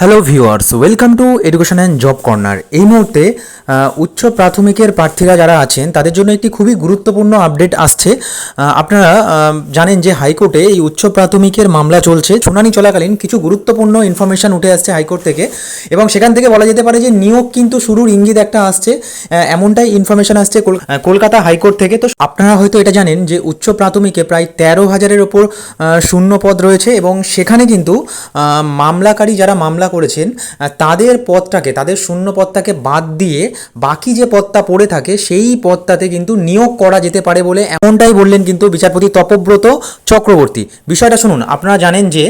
Hello viewers welcome to education and job corner এই মুহূর্তে উচ্চ প্রাথমিকের প্রার্থীরা যারা আছেন, তাদের জন্য একটি খুবই গুরুত্বপূর্ণ আপডেট আসছে। আপনারা জানেন যে হাইকোর্টে এই উচ্চ প্রাথমিকের মামলা চলছে। শুনানি চলাকালীন কিছু গুরুত্বপূর্ণ ইনফরমেশন উঠে আসছে হাইকোর্ট থেকে এবং সেখান থেকে বলা যেতে পারে যে নিয়োগ কিন্তু শুরুর ইঙ্গিত একটা আসছে। এমনটাই ইনফরমেশন আসছে কলকাতা হাইকোর্ট থেকে। তো আপনারা হয়তো এটা জানেন যে উচ্চ প্রাথমিকে প্রায় তেরো হাজারের ওপর শূন্য পদ রয়েছে এবং সেখানে কিন্তু মামলাকারী যারা মামলা করেছেন তাদের পদটাকে, তাদের শূন্য পদটাকে বাদ দিয়ে বাকি যে পদটা পড়ে থাকে, সেই পদটাতে কিন্তু নিয়োগ করা যেতে পারে বলে এমনটাই বললেন কিন্তু বিচারপতি তপব্রত চক্রবর্তী। বিষয়টা শুনুন, আপনারা জানেন যে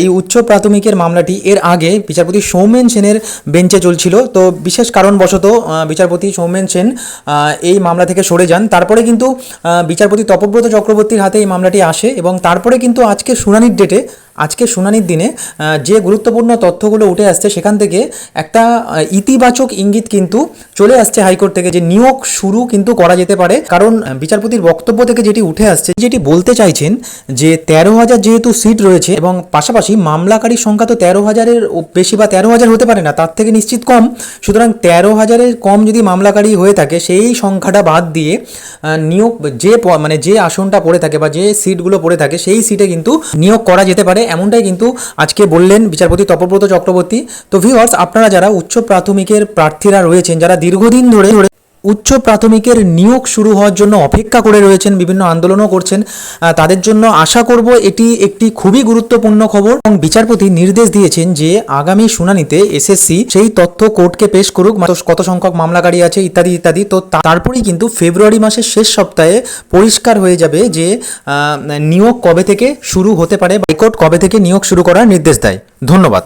এই উচ্চ প্রাথমিকের মামলাটি এর আগে বিচারপতি সৌমেন সেনের বেঞ্চে চলছিল। তো বিশেষ কারণবশত বিচারপতি সৌমেন সেন এই মামলা থেকে সরে যান। তারপরে কিন্তু বিচারপতি তপব্রত চক্রবর্তীর হাতে এই মামলাটি আসে এবং তারপরে কিন্তু আজকে শুনানির ডেটে আজকে শুনানির দিনে যে গুরুত্বপূর্ণ তথ্যগুলো উঠে আসছে সেখান থেকে একটা ইতিবাচক ইঙ্গিত কিন্তু চলে আসছে হাইকোর্ট থেকে যে নিয়োগ শুরু কিন্তু করা যেতে পারে। কারণ বিচারপতির বক্তব্য থেকে যেটি উঠে আসছে, যেটি বলতে চাইছেন যে তেরো হাজার যেহেতু সিট রয়েছে এবং পাশাপাশি মামলাকারীর সংখ্যা তো তেরো হাজারের বেশি বা তেরো হাজার হতে পারে না, তার থেকে নিশ্চিত কম। সুতরাং তেরো হাজারের কম যদি মামলাকারী হয়ে থাকে, সেই সংখ্যাটা বাদ দিয়ে নিয়োগ যে মানে যে আসনটা পড়ে থাকে বা যে সিটগুলো পড়ে থাকে, সেই সিটে কিন্তু নিয়োগ করা যেতে পারে। এমনটাই কিন্তু আজকে বললেন বিচারপতি তপব্রত চক্রবর্তী। তো ভিউয়ার্স আপনারা যারা উচ্চ প্রাথমিকের প্রার্থীরা রয়েছেন, যারা দীর্ঘদিন ধরে ধরে উচ্চ প্রাথমিকের নিয়োগ শুরু হওয়ার জন্য অপেক্ষা করে রয়েছেন, বিভিন্ন আন্দোলনও করছেন। তাদের জন্য আশা করব এটি একটি খুবই গুরুত্বপূর্ণ খবর এবং বিচারপতি নির্দেশ দিয়েছেন যে আগামী শুনানিতে এসএসসি সেই তথ্য কোর্টকে পেশ করুক। কত সংখ্যক মামলাকারী আছে ইত্যাদি ইত্যাদি। তো তারপরেই কিন্তু ফেব্রুয়ারি মাসের শেষ সপ্তাহে পরিষ্কার হয়ে যাবে যে নিয়োগ কবে থেকে শুরু হতে পারে হাইকোর্ট কবে থেকে নিয়োগ শুরু করার নির্দেশ দেয়। ধন্যবাদ।